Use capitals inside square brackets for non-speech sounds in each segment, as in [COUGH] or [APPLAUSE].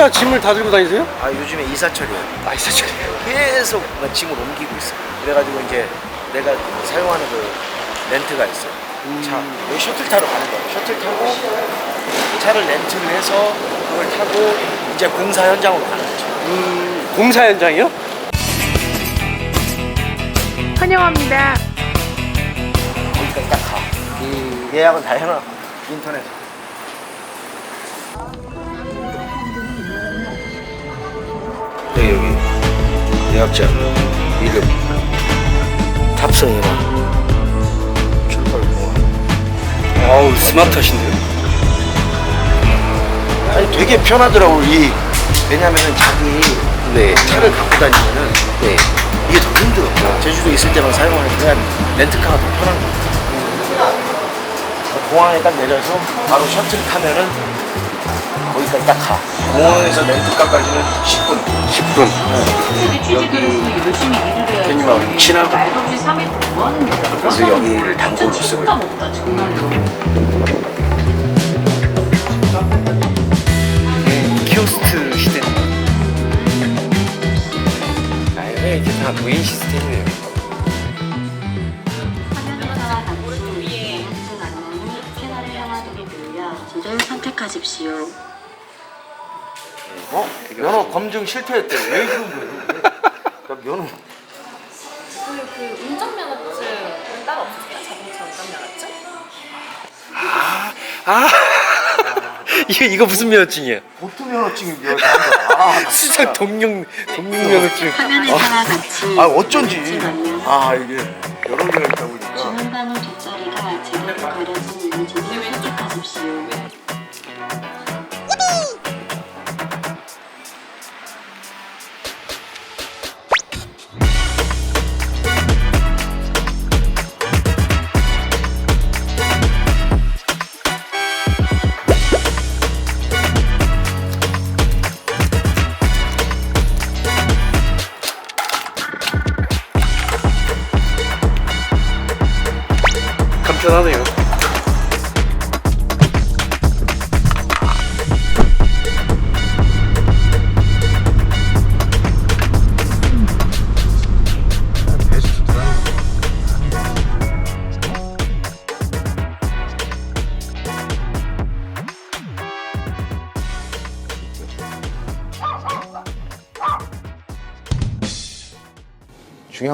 혼자 짐을 다 들고 다니세요? 아 요즘에 이사철이에요. 아, 이사철. 계속 막 짐을 옮기고 있어. 그래가지고 이제 내가 사용하는 그 렌트가 있어. 차 여기 셔틀 타러 가는 거야. 셔틀 타고 차를 렌트를 해서 그걸 타고 이제 공사 현장으로 가는 거지. 음, 공사 현장이요? 환영합니다. 거기까지 딱 가. 음, 예약은 다 해놔. 인터넷. 예약자 이름 탑승이나 출발 공항. 아우, 스마트하신데요? 아니 되게 편하더라고 이 왜냐면은 자기 네. 차를 갖고 다니면은 네. 이게 더 힘들어. 제주도 있을 때만 사용하는 그냥 렌트카가 더 편한 거야. 공항에 딱 내려서 바로 셔틀 타면은 거기까지 딱 가. 공항에서 렌트카까지는 10분. 10분. 여기 열심히 일을 해야 괜히만 친하고. 말없이 3일 동안 그래서 여기를 단골로 쓰고 정말로 키오스트 시대. 아, 왜 이게 다 무인 시스템이에요? 오른쪽 위에 안내 후 캐나를 향하도록 늘려 지를 선택하십시오. 어? 면허 검증 실패했대. 왜 그런 거야? 나 면허. 그, 그 운전면허증 따로 없으세요? 자동차 운전면허증? 아, 이거, 이거 무슨 면허증이에요? 보트 면허증이 몇 아, 나 수상 동용, 동용 면허증. 따라 같이 아 어쩐지. 아 이게 여러 개가 있다 보니까. 주문번호 뒷자리가 제대로 가려진 이미지를 선택하십시오.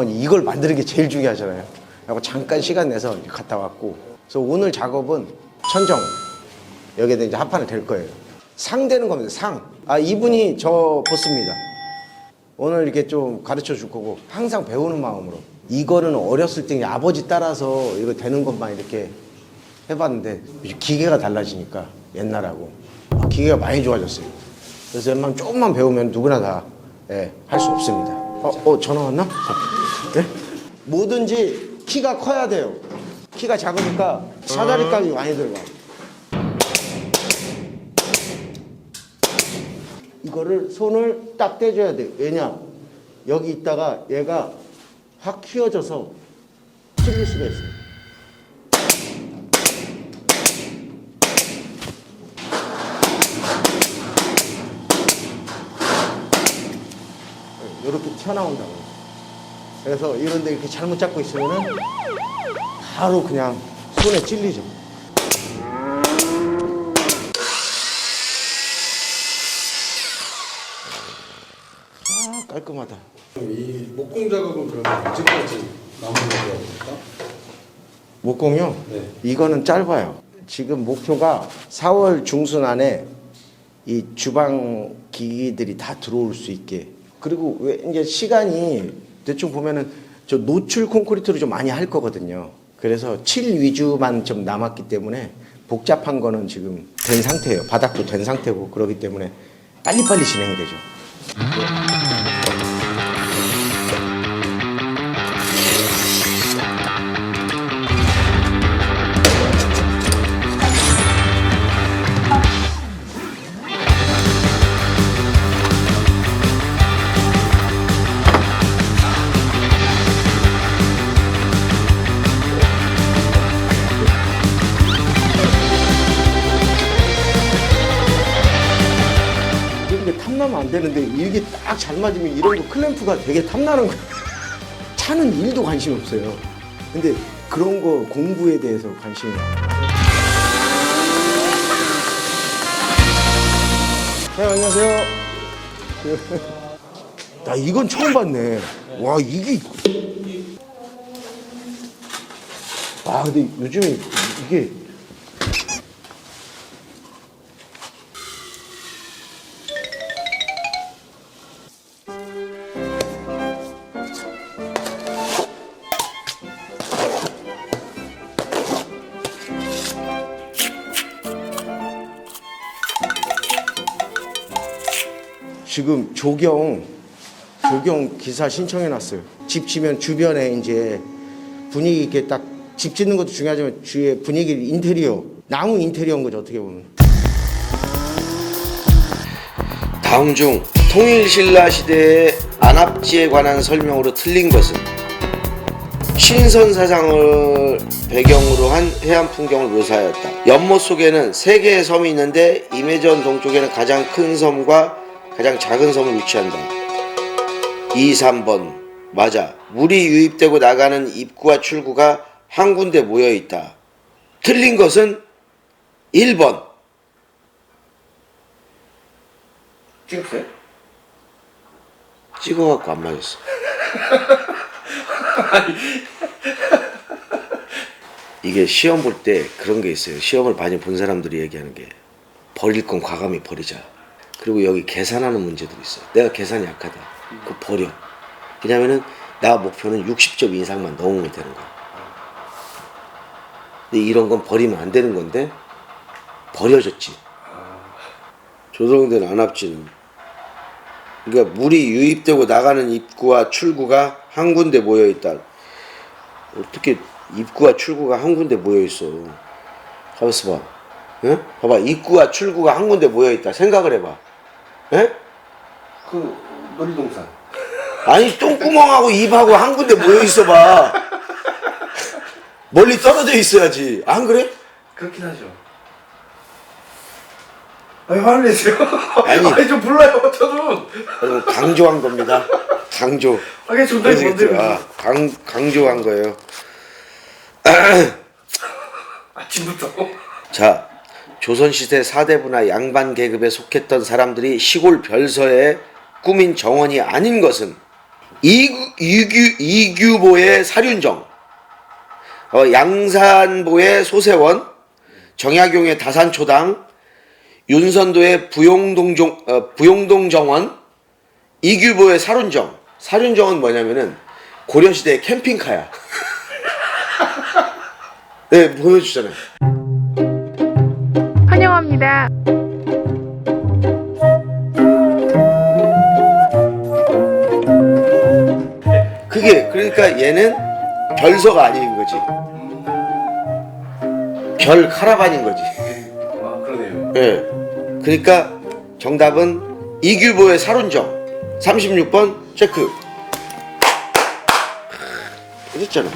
건 이걸 만드는 게 제일 중요하잖아요. 그리고 잠깐 시간 내서 갔다 왔고, 그래서 오늘 작업은 천정 여기에다 이제 합판을 될 거예요. 상 되는 겁니다. 상. 아 이분이 저 보스입니다. 오늘 이렇게 좀 가르쳐 줄 거고 항상 배우는 마음으로 이거는 어렸을 때 아버지 따라서 이거 되는 것만 이렇게 해봤는데 기계가 달라지니까 옛날하고 아, 기계가 많이 좋아졌어요. 그래서 웬만하면 조금만 배우면 누구나 다할수 없습니다. 어, 어, 전화 왔나? 네? 뭐든지 키가 커야 돼요. 키가 작으니까 사다리 값이 많이 들어가. 이거를 손을 딱 떼줘야 돼요. 왜냐? 여기 있다가 얘가 확 휘어져서 찔릴 수가 있어요. 이렇게 튀어나온다고. 그래서 이런데 이렇게 잘못 잡고 있으면은 바로 그냥 손에 찔리죠. 아, 깔끔하다. 이 목공 작업은 그러면 언제까지 남은 거입니까? 목공요? 네. 이거는 짧아요. 지금 목표가 4월 중순 안에 이 주방 기기들이 다 들어올 수 있게. 그리고 왜 이제 시간이 대충 보면은 저 노출 콘크리트로 좀 많이 할 거거든요. 그래서 7 위주만 좀 남았기 때문에 복잡한 거는 지금 된 상태예요. 바닥도 된 상태고 그러기 때문에 빨리빨리 진행이 되죠. 이제 안 되는데 이게 딱 잘 맞으면 이런 거 클램프가 되게 탐나는 거예요. [LAUGHS] 차는 일도 관심 없어요. 근데 그런 거 공부에 대해서 관심이 많아요. 네, 안녕하세요. [LAUGHS] 나 이건 처음 봤네. 와, 이게. 아, 근데 요즘에 이게. 지금 조경 조경 기사 신청해 놨어요. 집 지면 주변에 이제 분위기 있게 딱 집 짓는 것도 중요하지만 주위에 분위기 인테리어 나무 인테리어인 거죠 어떻게 보면. 다음 중 통일신라 시대의 안압지에 관한 설명으로 틀린 것은 신선 사상을 배경으로 한 해안 풍경을 묘사하였다. 연못 속에는 세 개의 섬이 있는데 임해전 동쪽에는 가장 큰 섬과 가장 작은 섬을 위치한다. 2, 3번 맞아. 물이 유입되고 나가는 입구와 출구가 한 군데 모여 있다. 틀린 것은 1번. 찍었어요? 찍어갖고 안 맞았어. [LAUGHS] 이게 시험 볼 때 그런 게 있어요. 시험을 많이 본 사람들이 얘기하는 게 버릴 건 과감히 버리자. 그리고 여기 계산하는 문제들이 있어요. 내가 계산이 약하다. 그거 버려. 왜냐면은 나 목표는 60점 이상만 넘으면 되는 거야. 근데 이런 건 버리면 안 되는 건데 버려졌지. 조성된 안압지는 그러니까 물이 유입되고 나가는 입구와 출구가 한 군데 모여 있다. 어떻게 입구와 출구가 한 군데 모여 있어? 가만있어 봐. 응? 봐봐 입구와 출구가 한 군데 모여 있다. 생각을 해봐. 예? 그 놀이동산. 아니 똥구멍하고 입하고 한 군데 모여 있어 봐. 멀리 떨어져 있어야지. 안 그래? 그렇긴 하죠. 아니 화를 내세요. 아니. 아니 좀 불러요 저도. 여러분 강조한 겁니다. 강조. 아니 정답이 그래서 뭔데요? 그랬죠. 아, 강 강조한 거예요. 아침부터. 자, 조선시대 사대부나 양반 계급에 속했던 사람들이 시골 별서에 꾸민 정원이 아닌 것은 이규, 이규, 이규보의 사륜정, 어, 양산보의 소세원, 정약용의 다산초당, 윤선도의 부용동정, 어, 부용동정원, 이규보의 사륜정. 사륜정은 뭐냐면은 고려시대의 캠핑카야. [LAUGHS] 네, 보여주잖아요. 환영합니다. 그게 그러니까 얘는 별서가 아닌 거지. 별 카라반인 거지. 아 그러네요. 예. 그러니까 정답은 이규보의 사륜정 36번 체크. 그랬잖아.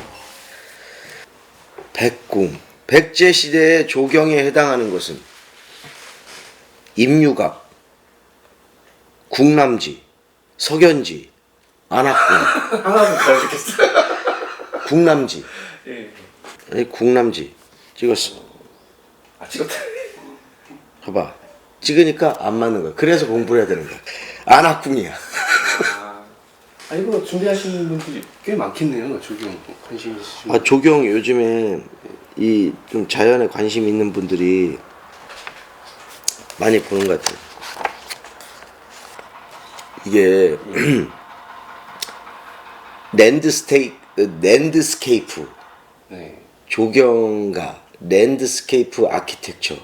백궁. 백제 시대의 조경에 해당하는 것은 임유각, 궁남지, 석연지, 안압궁. 하나도 잘 듣겠어요. 궁남지. 예. 아니 궁남지 찍었어. 아 찍었다. 봐봐. 찍으니까 안 맞는 거야. 그래서 공부를 해야 되는 거야. 안압궁이야. 아 이거 준비하시는 분들이 꽤 많겠네요. 조경 관심 있으신. 아 조경 요즘에 이 좀 자연에 관심 있는 분들이 많이 보는 것 같아요. 이게 [CLEARS THROAT] 랜드스테이 랜드스케이프. 네. 조경가 랜드스케이프 아키텍처.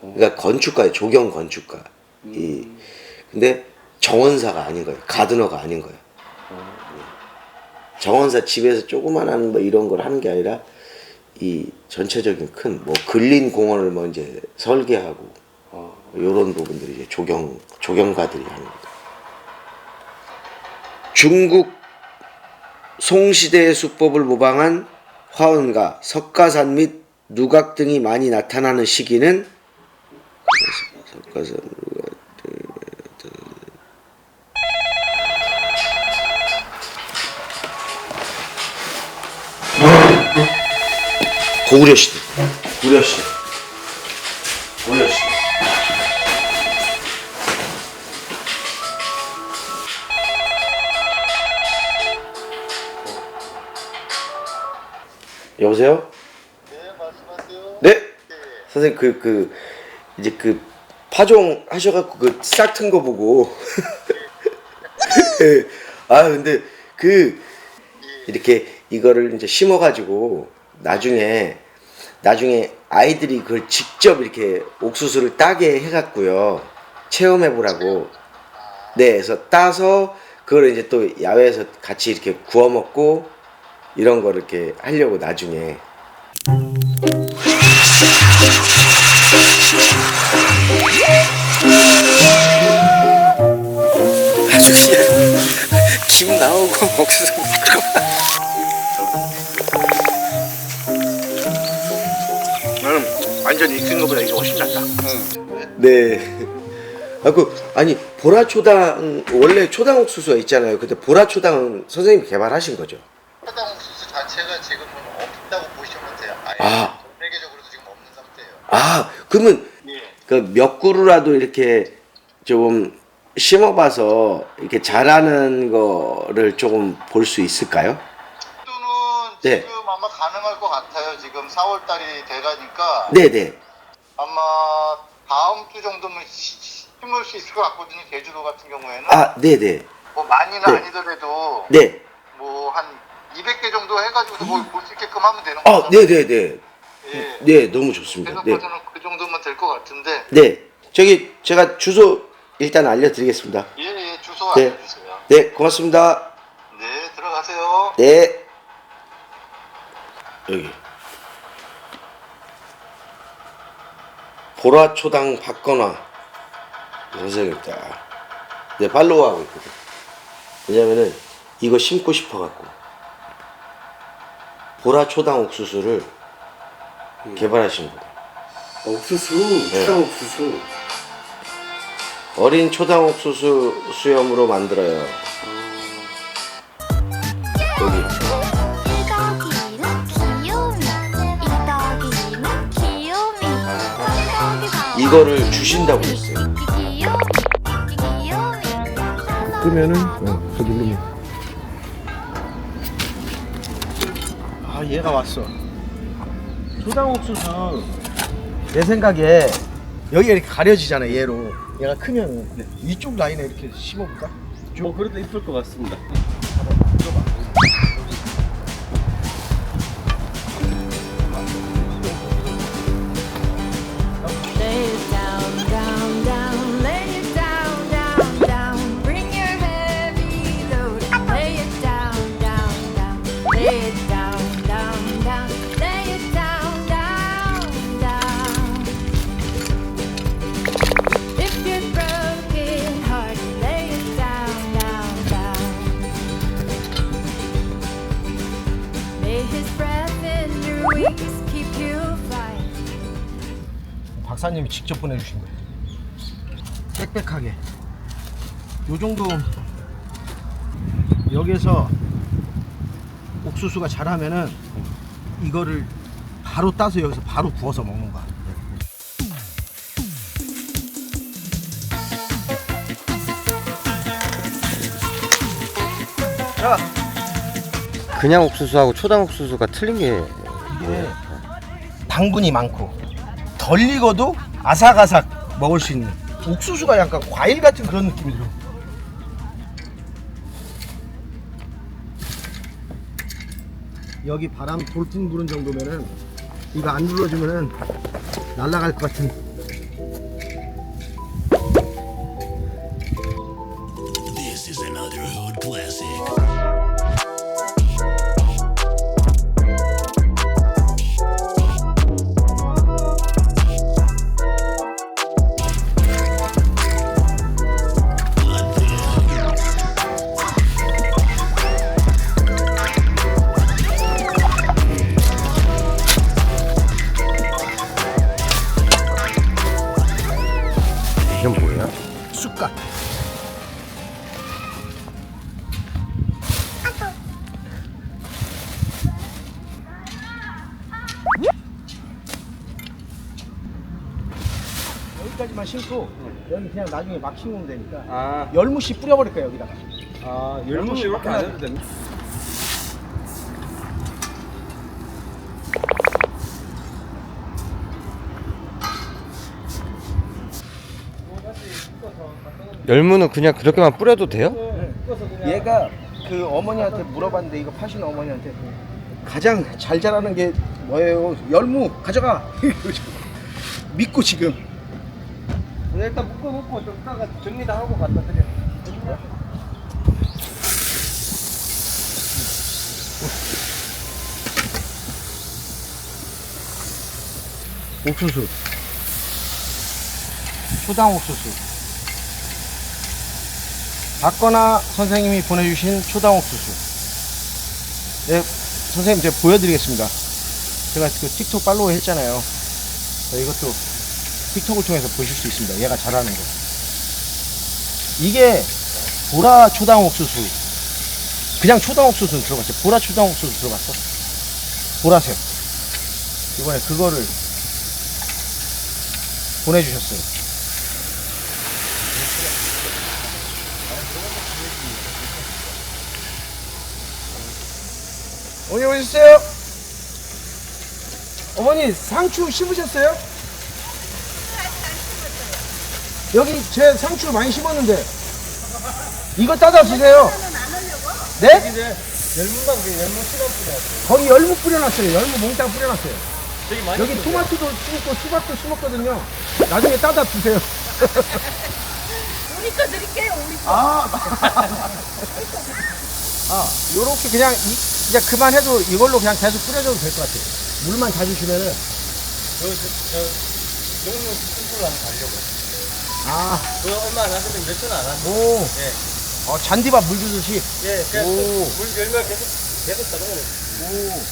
그러니까 건축가예요 조경 건축가. 이. 근데 정원사가 아닌 거예요 가드너가 아닌 거예요. 정원사 집에서 조그만 하는 뭐 이런 걸 하는 게 아니라 이 전체적인 큰 뭐 근린 공원을 뭐 이제 설계하고 어, 이런 부분들이 이제 조경 조경가들이 하는 겁니다. 중국 송시대의 수법을 모방한 화원가, 석가산 및 누각 등이 많이 나타나는 시기는 석가산 고구려 시대. 고구려 시대. 여보세요? 네, 말씀하세요. 네? 선생님, 그, 그, 이제 그, 파종 하셔갖고 그 싹 튼 거 보고. 예. [LAUGHS] 아, 근데 그, 이렇게 이거를 이제 심어가지고 나중에, 나중에 아이들이 그걸 직접 이렇게 옥수수를 따게 해갖고요. 체험해 보라고. 네, 그래서 따서 그걸 이제 또 야외에서 같이 이렇게 구워 먹고 이런 거 이렇게 하려고 나중에. 아주 그냥 김 나오고 옥수수 먹고. 음, 완전 익힌 거보다 이게 훨씬 낫다. 네. 아, 그, 아니, 보라초당, 원래 초당 옥수수가 있잖아요. 근데 보라초당은 선생님이 개발하신 거죠? 초당 옥수수 자체가 지금은 없다고 보시면 돼요. 아예 아. 전 세계적으로도 지금 없는 상태예요. 아, 그러면 예. 그몇 그루라도 이렇게 조금 심어봐서 이렇게 자라는 거를 조금 볼 수 있을까요? 또는 네. 지금 아마 가능할 것 같아요. 지금 4월 달이 돼가니까 네네. 아마 다음 주 정도면 시- 심을 수 있을 것 같거든요. 제주도 같은 경우에는 아, 네네. 뭐 많이는 네. 아니더라도 네. 뭐 한 200개 정도 해가지고 뭘볼수 있게끔 하면 되는 아, 거죠. 네네네. 예. 네, 너무 좋습니다. 네. 생각보다는 그 정도면 될 것 같은데 네. 저기 제가 주소 일단 알려드리겠습니다. 예예 주소 네. 알려주세요. 네, 고맙습니다. 네 들어가세요. 네. 여기. 보라초당 박건화 선생님입니다. 네, 팔로우하고 있거든. 왜냐면은 이거 심고 싶어갖고. 보라초당 옥수수를 개발하신 분. 옥수수, 초당 옥수수. 어린 초당 옥수수 수염으로 만들어요. 여기. 이 이거를 주신다고 했어요. 끄면은 어, 그 누르면 아 얘가 왔어 초당 옥수수 내 생각에 여기가 이렇게 가려지잖아 얘로 얘가 크면 이쪽 라인에 이렇게 심어볼까? 뭐 그래도 이쁠 것 같습니다. 박사님이 직접 보내주신 거예요. 빽빽하게. 요 정도 여기서 옥수수가 자라면은 이거를 바로 따서 여기서 바로 구워서 먹는 거야. 자. 그냥 옥수수하고 초당 옥수수가 틀린 게 이게 당분이 많고 덜 익어도 아삭아삭 먹을 수 있는 옥수수가 약간 과일 같은 그런 느낌이 들어. 여기 바람 돌풍 부는 정도면은 이거 안 눌러주면은 날아갈 것 같은. 그냥 나중에 막 심으면 되니까 아, 열무씨 뿌려버릴 거예요 여기다가. 아 열무 이렇게 안 해도 됩니다. 열무는 그냥 그렇게만 뿌려도 돼요? 얘가 그 어머니한테 물어봤는데 이거 파시는 어머니한테 가장 잘 자라는 게 뭐예요? 열무 가져가. [LAUGHS] 믿고 지금. 일단 묶어놓고 좀 이따가 정리 다 하고 갖다 드려. 옥수수. 초당 옥수수. 박거나 선생님이 보내주신 초당 옥수수. 네, 선생님 제가 보여드리겠습니다. 제가 그 틱톡 팔로우 했잖아요. 자, 이것도 틱톡을 통해서 보실 수 있습니다. 얘가 잘하는 거. 이게 보라 초당 옥수수. 그냥 초당 옥수수는 들어갔죠. 보라 초당 옥수수 들어갔어. 보라색. 이번에 그거를 보내주셨어요. 어머니 오셨어요? 어머니 상추 심으셨어요? 여기 제 상추 많이 심었는데 이거 따다 주세요. 네? 열무만 그 열무 시럽 뿌려. 거기 열무 뿌려놨어요. 열무 몽땅 뿌려놨어요. 여기 토마토도 심고 수박도 심었거든요. 나중에 따다 주세요. [LAUGHS] 우리 거 드릴게요. 우리 거. 아, [LAUGHS] 아, 요렇게 그냥 이, 이제 그만해도 이걸로 그냥 계속 뿌려줘도 될 것 같아요. 물만 다 주시면은. 열무 스프를 한번 가려고. 아, 그거 얼마 안 하는데 몇천 안 하는데. 오. 예. 어, 잔디밭 물 주듯이. 예, 그냥 오. 물 열면 계속 계속 따라가는. 오.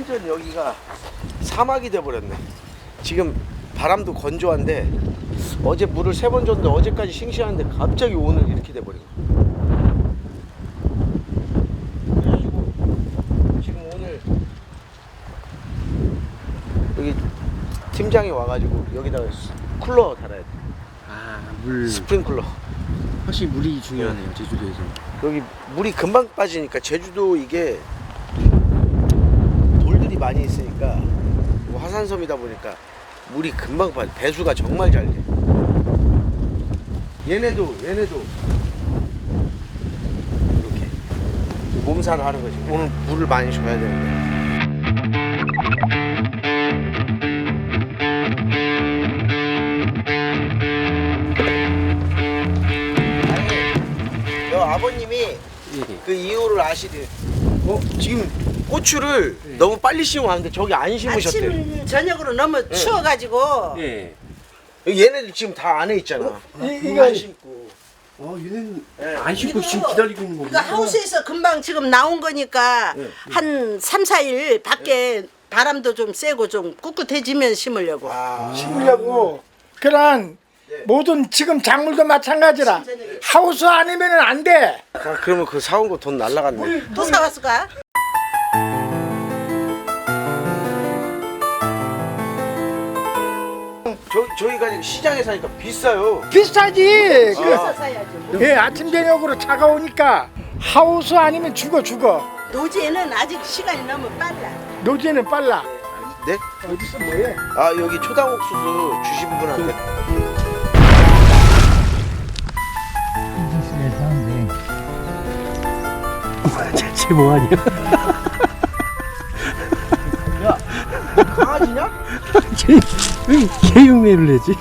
완전 여기가 사막이 돼버렸네. 지금 바람도 건조한데 어제 물을 세 번 줬는데 어제까지 싱싱한데 갑자기 오늘 이렇게 돼버리고. 그래가지고 지금 오늘 여기 팀장이 와가지고 여기다가 스- 쿨러 달아야 돼. 아, 물 스프링클러. 확실히 물이 중요하네요 제주도에서. 여기 물이 금방 빠지니까 제주도 이게 많이 있으니까 뭐 화산섬이다 보니까 물이 금방 빠져 배수가 정말 잘 돼. 얘네도 얘네도 이렇게 몸살을 하는 거지. 오늘 물을 많이 줘야 되는데. 아버님이 그 이유를 아시대. 어 지금 고추를 너무 빨리 심으는데 저기 안 심으셨대. 아침 저녁으로 너무 추워가지고 예. 얘네들 지금 다 안에 있잖아. 이거 안 심고. 어, 얘는 예. 안 이거- 지금 기다리고 있는 이거 거구나. 하우스에서 금방 지금 나온 거니까 네. 한 3, 4일 밖에 바람도 좀 쐬고 좀 꿋꿋해지면 심으려고. 아, 심으려고 그런 모든 지금 작물도 마찬가지라 하우스 아니면 안 돼. 아, 그러면 그 사온 거 돈 날라갔네. 또 사왔을까? 저 저희가 시장에 사니까 비싸요. 비싸지. 그, 아. 사야지. 예, 아침 저녁으로 차가우니까 하우스 아니면 죽어 죽어. 노지에는 아직 시간이 너무 빨라. 노지는 빨라. 네? 어디서 뭐해? 아 여기 초당 옥수수 주신 분한테. 대체 뭐하냐? 강아지냐? [LAUGHS] 개 흉내를 내지?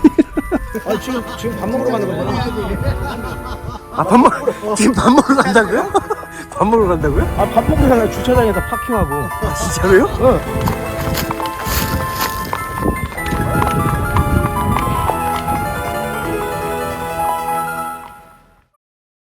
아 지금 지금 밥 먹으러 가는 거잖아. 아, 밥 먹, 지금 밥 먹으러 간다고요? [LAUGHS] 밥 먹으러 간다고요? 아, 밥 먹으러 가려 주차장에서 파킹하고. 아 진짜로요? 어.